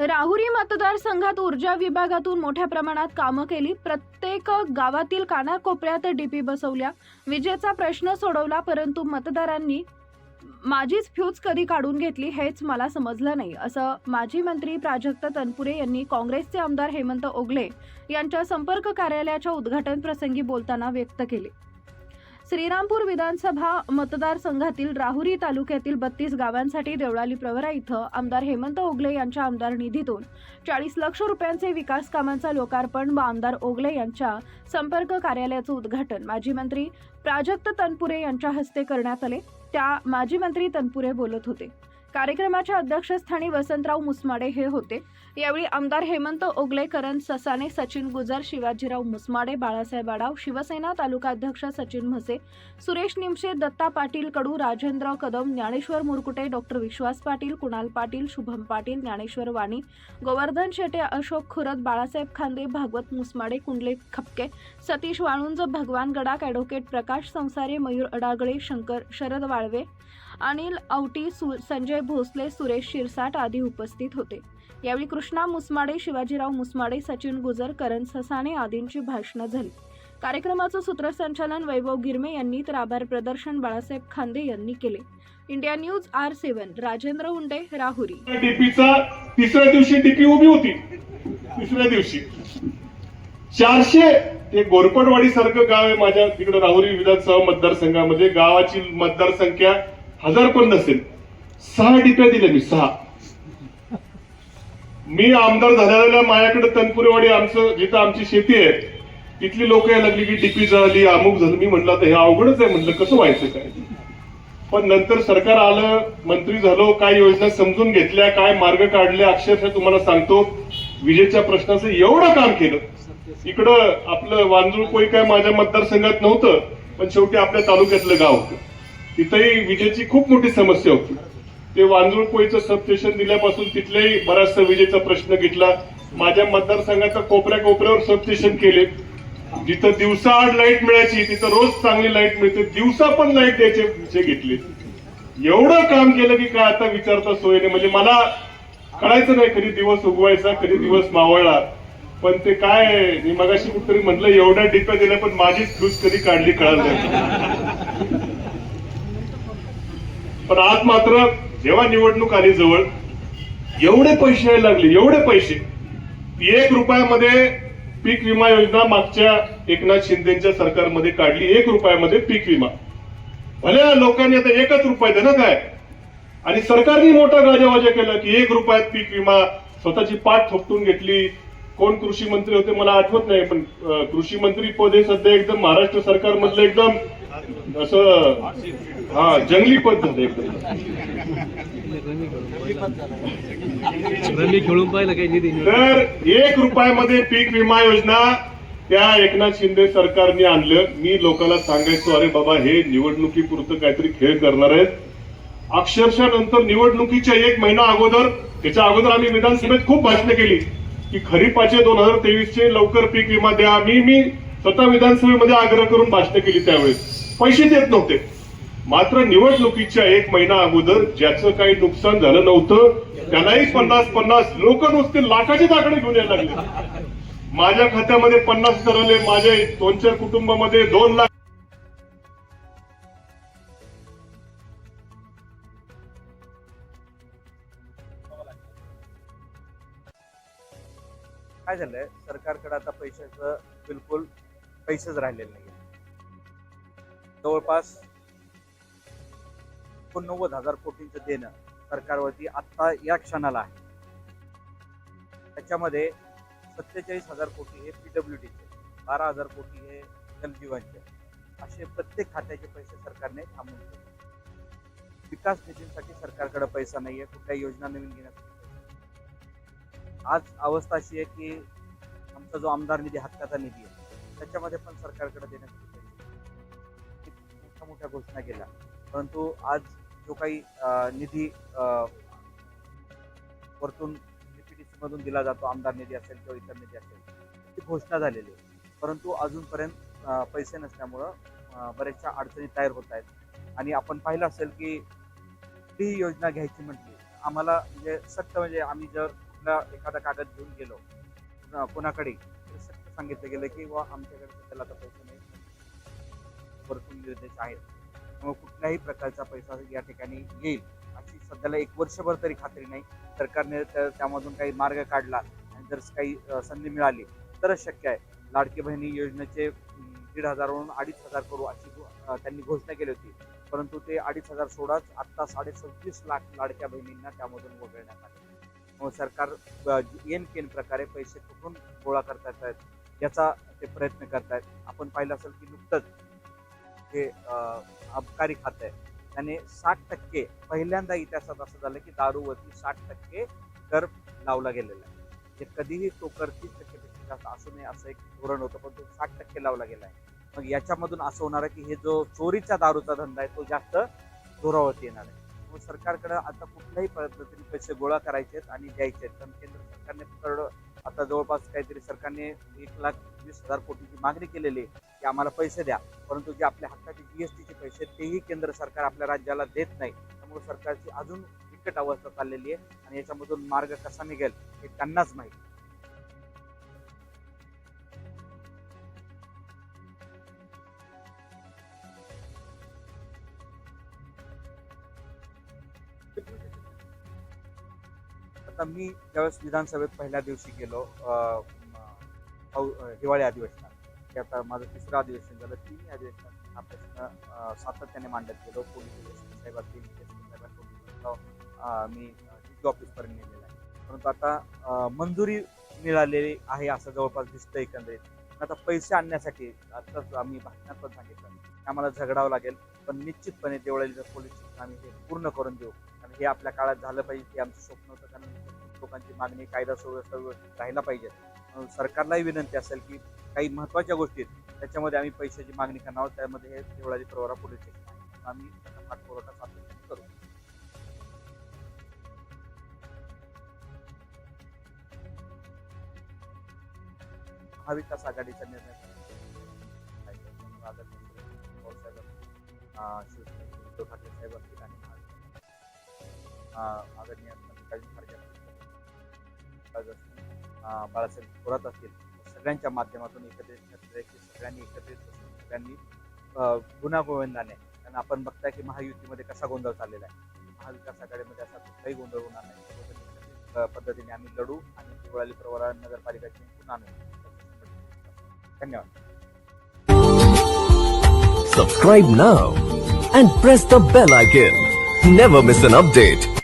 राहुरी मतदारसंघात ऊर्जा विभागातून मोठ्या प्रमाणात कामं केली. प्रत्येक गावातील कानाकोपऱ्यात डीपी बसवल्या. विजेचा प्रश्न सोडवला परंतु मतदारांनी माझीच फ्यूज कधी काढून घेतली हेच मला समजलं नाही असं माजी मंत्री प्राजक्त तनपुरे यांनी काँग्रेसचे आमदार हेमंत ओगले यांच्या संपर्क कार्यालयाच्या उद्घाटन प्रसंगी बोलताना व्यक्त केले. श्रीरामपूर विधानसभा मतदारसंघातील राहुरी तालुक्यातील बत्तीस गावांसाठी देवळाली प्रवरा इथं आमदार हेमंत ओगले यांच्या आमदार निधीतून चाळीस लक्ष रुपयांचे विकास कामांचा लोकार्पण व आमदार ओगले यांच्या संपर्क कार्यालयाचं उद्घाटन माजी मंत्री प्राजक्त तनपुरे यांच्या हस्ते करण्यात आले. त्या माजी मंत्री तनपुरे बोलत होते. कार्यक्रमाच्या अध्यक्षस्थानी वसंतराव मुसमाडे हे होते. यावेळी आमदार हेमंत ओगले करण ससाने सचिन गुजर शिवाजीराव मुसमाडे बाळासाहेब आडाव शिवसेना तालुका अध्यक्ष सचिन म्हसे सुरेश निमशे दत्ता पाटील कडू राजेंद्र कदम ज्ञानेश्वर मुरकुटे डॉक्टर विश्वास पाटील कुणाल पाटील शुभम पाटील ज्ञानेश्वर वाणी गोवर्धन शेटे अशोक खुरत बाळासाहेब खांदे भागवत मुसमाडे कुंडले खपके सतीश वाळुंज भगवान गडाक ॲडव्होकेट प्रकाश संसारे मयूर अडागळे शंकर शरद वाळवे अनिल औटी संजय भोसले सुरेश शिरसाट आदी उपस्थित होते. यावेळी कृष्णा मुसमाडे शिवाजीराव मुसमाडे सचिन गुजर करण ससाणे आदींची भाषणं झाली. कार्यक्रमाचं सूत्रसंचालन वैभव गिरमे यांनी तर आभार प्रदर्शन बाळासाहेब खांदे यांनी केले. India news R seven Rajendra Unde Rahuri. डीपीचा तिसऱ्या दिवशी डीपी उभी होती. तिसऱ्या दिवशी. चारशे ते गोरपडवाडी सारखं गाव आहे माझ्या तिकडे राहुरी विधानसभा मतदारसंघामध्ये. गावाची मतदारसंख्या हजार पण नसेल. सहा डिप्या दिल्या मी सहा. मी आमदार झालेल्या माझ्याकडे तनपुरेवाडी आमचं जिथं आमची शेती आहे तिथली लोक यायला लागली की डीपी झाली अमुक झालं. मी म्हटलं आता हे अवघडच आहे. म्हटलं कसं व्हायचं काय? पण नंतर सरकार आलं मंत्री झालो काय योजना समजून घेतल्या काय मार्ग काढले अक्षरशः तुम्हाला सांगतो विजेच्या प्रश्नाचं एवढं काम केलं. इकडं आपलं वांजुळ कोई काय माझ्या मतदारसंघात नव्हतं पण शेवटी आपल्या तालुक्यातलं गाव होतं. तिथंही विजेची खूप मोठी समस्या होती. ते वांजुळ कोईचं सबस्टेशन दिल्यापासून तिथल्याही बराचसा विजेचा प्रश्न घेतला. माझ्या मतदारसंघाच्या कोपऱ्या कोपऱ्यावर सबस्टेशन केले. जिथं दिवसा आड लाइट मिळायची तिथं रोज चांगली लाइट मिळते. दिवसा पण लाइट द्यायचे विषय घेतले. एवढं काम केलं की काय आता विचारता सोय नाही. म्हणजे मला कळायचं नाही कधी दिवस उगवायचा कधी दिवस मावळला. पण ते काय मी मगाशी कुठतरी म्हटलं एवढ्या डिप्या दिल्या पण माझीच फ्यूज कधी काढली कळाल नाही. पण आज मात्र जेव्हा निवडणूक आली जवळ एवढे पैसे यायला लागले एवढे पैसे. एक रुपयामध्ये पीक विमा योजना मागच्या एकनाथ शिंदेच्या सरकारमध्ये काढली एक रुपयामध्ये पीक विमा. भले लोकांनी आता एकच रुपये देणं काय? आणि सरकारने मोठा गाजावाजा केला की एक रुपयात पीक विमा स्वतःची पाठ थोपटून घेतली. कोण कृषी मंत्री होते मला आठवत नाही पण कृषी मंत्री पद हे सध्या एकदम महाराष्ट्र सरकारमधलं एकदम असं हा जंगली पद खेळून पाहिलं काही तर एक रुपयामध्ये पीक विमा योजना त्या एकनाथ शिंदे सरकारने आणलं. मी लोकांना सांगायचो अरे बाबा हे निवडणुकीपुरतं काहीतरी खेळ करणार आहेत. अक्षरशः नंतर निवडणुकीच्या एक महिना अगोदर त्याच्या अगोदर आम्ही विधानसभेत खूप भाषणं केली की खरीपाचे दोन हजार तेवीसचे लवकर पीक विमा द्या. मी मी स्वतः विधानसभेमध्ये आग्रह करून भाषणं केली त्यावेळेस. पैसे देत नव्हते. मात्र निवडणुकीच्या एक महिना अगोदर ज्याचं काही नुकसान झालं नव्हतं त्यालाही पन्नास पन्नास लोक नुसते लाखाचे दाखले घेऊन यायला लागले. माझ्या खात्यामध्ये पन्नास हजार आले माझ्या दोन चार कुटुंबामध्ये दोन लाख काय झालंय? सरकारकडे आता पैशाचं बिलकुल पैसेच राहिलेले नाही जवळपास एकोणनव्वद हजार कोटींचं देणं सरकारवरती आत्ता या क्षणाला आहे. त्याच्यामध्ये सत्तेचाळीस हजार कोटी हे पीडब्ल्यू डीचे बारा हजार कोटी हे जलजीवनचे असे प्रत्येक खात्याचे पैसे सरकारने थांबवून ठेवले. विकास निधींसाठी सरकारकडे पैसा नाहीये कुठल्या योजना नवीन घेण्यासाठी आज अवस्था अशी आहे की आमचा जो आमदार निधी हक्काचा निधी आहे त्याच्यामध्ये पण सरकारकडे देण्यासाठी मोठ्या मोठ्या घोषणा केल्या. परंतु आज जो काही निधी वरतून मधून दिला जातो आमदार निधी असेल किंवा इतर निधी असेल ती घोषणा झालेली आहे. परंतु अजूनपर्यंत पैसे नसल्यामुळं बऱ्याचशा अडचणी तयार होत आहेत. आणि आपण पाहिलं असेल की ती योजना घ्यायची म्हटली आम्हाला म्हणजे सक्त म्हणजे आम्ही जर कुठला एखादा कागद घेऊन गेलो कोणाकडे सत्य सांगितलं गेलं की वा आमच्याकडे त्याला आता पैसे नाही. वरतून निर्देश आहेत. कुठल्याही प्रकारचा पैसा या ठिकाणी येईल. अशी सध्याला एक वर्षभर तरी खात्री नाही. सरकारने त्यामधून काही मार्ग काढला आणि जर काही संधी मिळाली तरच शक्य आहे. लाडकी बहिणी योजनेचे दीड हजारवरून अडीच हजार करू अशी घो- त्यांनी घोषणा केली होती. परंतु ते अडीच हजार सोडाच आत्ता साडे सव्वीस लाख लाडक्या बहिणींना त्यामधून वगळण्यात आले. मग सरकार अ, एन केन प्रकारे पैसे कुठून गोळा करतात आहेत याचा ते प्रयत्न करतायत. आपण पाहिलं असेल की नुकतंच हे अबकारी खातं आहे त्याने साठ टक्के पहिल्यांदा इतिहासात असं झालं की दारूवरती साठ टक्के कर लावला गेलेला आहे. जे कधीही तो कर तीस टक्केपेक्षा जास्त असू नये असं एक धोरण होतं पण तो साठ टक्के लावला गेला आहे. मग याच्यामधून असं होणार आहे की हे जो चोरीचा दारूचा धंदा आहे तो जास्त जोरावरती येणार आहे. मग सरकारकडे आता कुठल्याही पद्धतीने पैसे गोळा करायचे आहेत आणि द्यायचे आहेत. पण केंद्र सरकारने आता जवळपास काहीतरी सरकारने एक लाख वीस हजार कोटीची मागणी केलेली आहे. की आम्हाला पैसे द्या. परंतु जे आपल्या हक्काचे जीएसटीचे पैसे तेही केंद्र सरकार आपल्या राज्याला देत नाही. त्यामुळे सरकारची अजून बिकट अवस्था चाललेली आहे आणि याच्यामधून मार्ग कसा निघेल हे त्यांनाच माहिती. आता मी ज्यावेळेस विधानसभेत पहिल्या दिवशी गेलो अं, हिवाळी अधिवेशनात ते आता माझं तिसरं अधिवेशन झालं तिन्ही अधिवेशनात हा प्रश्न सातत्याने मांडत गेलो. पोलीस अधिवेशन मी डी ऑफिसपर्यंत नेलेला आहे. परंतु आता मंजुरी मिळालेली आहे असं जवळपास दिसतं एकंदरीत. पण आता पैसे आणण्यासाठी आताच आम्ही भाषणात पण सांगितलं आम्हाला झगडावं लागेल. पण निश्चितपणे देवळालीचं पोलीस स्टेशन आम्ही हे पूर्ण करून देऊ कारण हे आपल्या काळात झालं पाहिजे हे आमचं स्वप्न होतं. कारण लोकांची मागणी कायदा सुव्यवस्था व्यवस्थित राहायला पाहिजे. सरकारलाही विनंती असेल की काही महत्त्वाच्या गोष्टी आहेत. त्याच्यामध्ये आम्ही पैशाची मागणी करणार आहोत. त्यामध्ये हे देवळाजी प्रवरा पोलीस स्टेशन आम्ही त्याचा पाठपुरवठा सातत्याने करू. महाविकास आघाडीचा निर्णय उद्धव ठाकरे साहेब असतील आणि आदरणीय बाळासाहेब थोरात असतील. सगळ्यांच्या माध्यमातून एकत्रित ठरले की सगळ्यांनी एकत्रित बसून सगळ्यांनी अं, गुण्यागोविंदाने कारण आपण बघताय की महायुतीमध्ये कसा गोंधळ चाललेला आहे महाविकास आघाडीमध्ये असा कुठलाही गोंधळ होणार नाही पद्धतीने आम्ही लढू आणि दिवाळी प्रवरा नगरपालिका जिंकून आणू धन्यवाद Subscribe now and press the bell icon. Never miss an update.